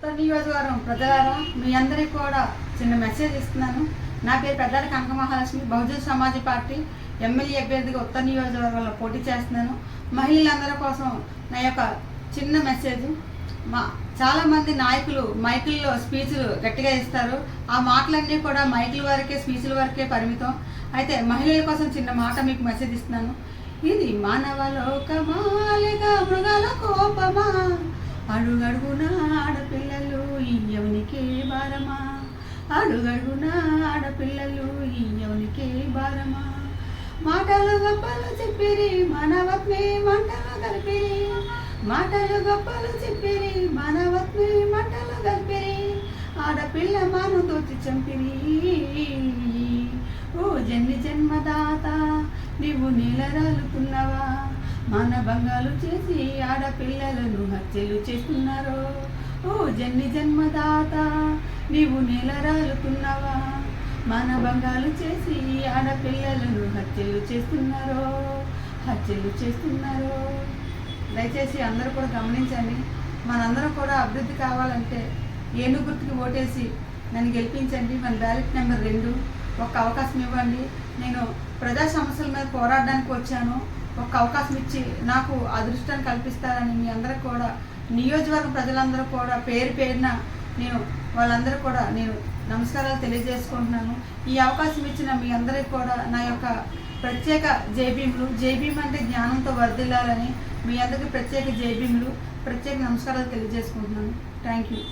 ఉత్తర నియోజకవర్గం ప్రజలారా మీ అందరికీ కూడా చిన్న మెసేజ్ ఇస్తున్నాను. నా పేరు పెద్దాడ కనక మహాలక్ష్మి. బహుజన్ సమాజ్ పార్టీ ఎమ్మెల్యే అభ్యర్థిగా ఉత్తర నియోజకవర్గంలో పోటీ చేస్తున్నాను. మహిళలందరి కోసం నా యొక్క చిన్న మెసేజ్. మా చాలామంది నాయకులు మైకుల్లో స్పీచ్లు గట్టిగా ఇస్తారు. ఆ మాటలన్నీ కూడా మైకుల వరకే స్పీచ్ల వరకే పరిమితం. అయితే మహిళల కోసం చిన్న మాట మీకు మెసేజ్ ఇస్తున్నాను. ఇది మానవ లోకమాలిగా మృగాల కోపమా? అడుగడుగునా అడుగడుగున ఆడపిల్లలు ఇయ్యవనికే భారమా? మాటలు గొప్పలు చెప్పిరి మానవత్వే మంటలు కలిపిరి మాటలు గొప్పలు చెప్పిరి మానవత్వే మంటలు కలిపిరి ఆడపిల్ల మాను తోచి చంపిరి. ఓ జన్మి జన్మదాత నీవు నీలరాలుతున్నవా? మన భంగాలు చేసి ఆడపిల్లలను హత్యలు చేస్తున్నారో? ఓ జన్మి జన్మదాత నీవు నీలరాలుతున్నవా మన బంగాలు చేసి ఆడపిల్లలను హత్యలు చేస్తున్నారో? హత్యలు చేస్తున్నారో? దయచేసి అందరూ కూడా గమనించండి. మనందరం కూడా అభివృద్ధి కావాలంటే ఏనుగు గుర్తుకి ఓటేసి నన్ను గెలిపించండి. మన బ్యాలెట్ నెంబర్ రెండు. ఒక అవకాశం ఇవ్వండి. నేను ప్రజా సమస్యల మీద పోరాడడానికి వచ్చాను. ఒక అవకాశం ఇచ్చి నాకు అదృష్టాన్ని కల్పిస్తారని మీ అందరూ కూడా నియోజకవర్గ ప్రజలందరూ కూడా పేరు పేరున నేను వాళ్ళందరూ కూడా నేను నమస్కారాలు తెలియజేసుకుంటున్నాను. ఈ అవకాశం ఇచ్చిన మీ అందరికి కూడా నా యొక్క ప్రత్యేక జైభీములు జైభీం అంటే జ్ఞానంతో వర్ధిల్లాలని మీ అందరికీ ప్రత్యేక జైభీములు ప్రత్యేక నమస్కారాలు తెలియజేసుకుంటున్నాను. Thank you.